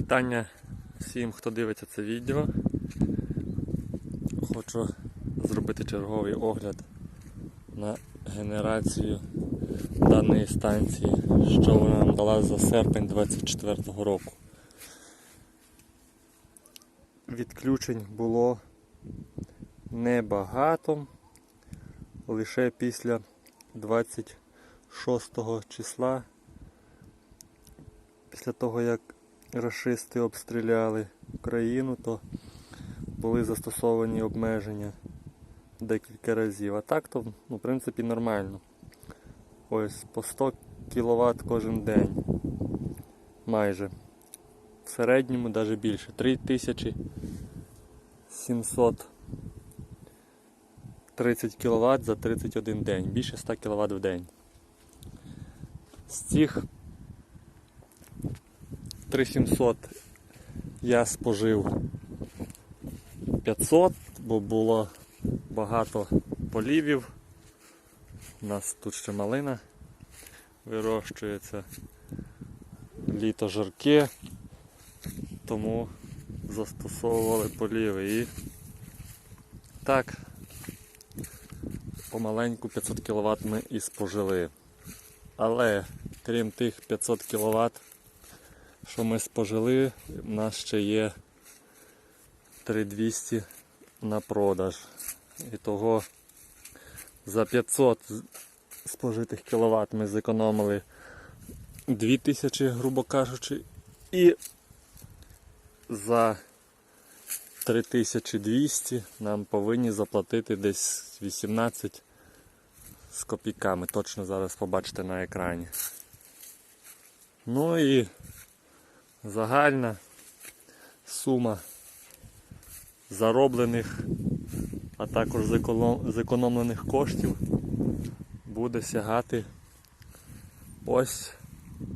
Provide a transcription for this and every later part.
Вітання всім, хто дивиться це відео. Хочу зробити черговий огляд на генерацію даної станції, що вона нам дала за серпень 24 року. Відключень було небагато, лише після 26 числа після того, як рашисти обстріляли Україну, то були застосовані обмеження декілька разів. А так то, ну, в принципі, нормально. Ось по 100 кВт кожен день. Майже. В середньому навіть більше. 3730 кВт за 31 день. Більше 100 кВт в день. З цих 3700 я спожив 500, бо було багато полівів. У нас тут ще малина вирощується. Літо жарке, тому застосовували поліви і так помаленьку 500 кВт ми і спожили. Але крім тих 500 кВт, що ми спожили, в нас ще є 3200 на продаж. І того за 500 спожитих кВт ми зекономили 2000, грубо кажучи, і за 3200 нам повинні заплатити десь 18 з копійками. Точно зараз побачите на екрані. Ну і загальна сума зароблених, а також зекономлених коштів буде сягати ось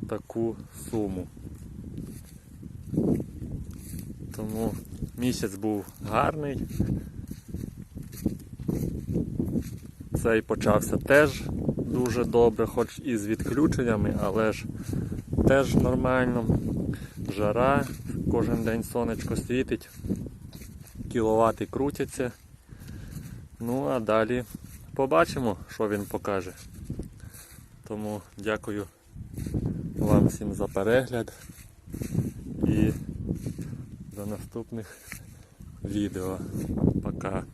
таку суму. Тому місяць був гарний. Цей почався теж дуже добре, хоч і з відключеннями, але ж теж нормально. Жара, кожен день сонечко світить, кіловати крутяться. Ну а далі побачимо, що він покаже. Тому дякую вам всім за перегляд і до наступних відео. Пока.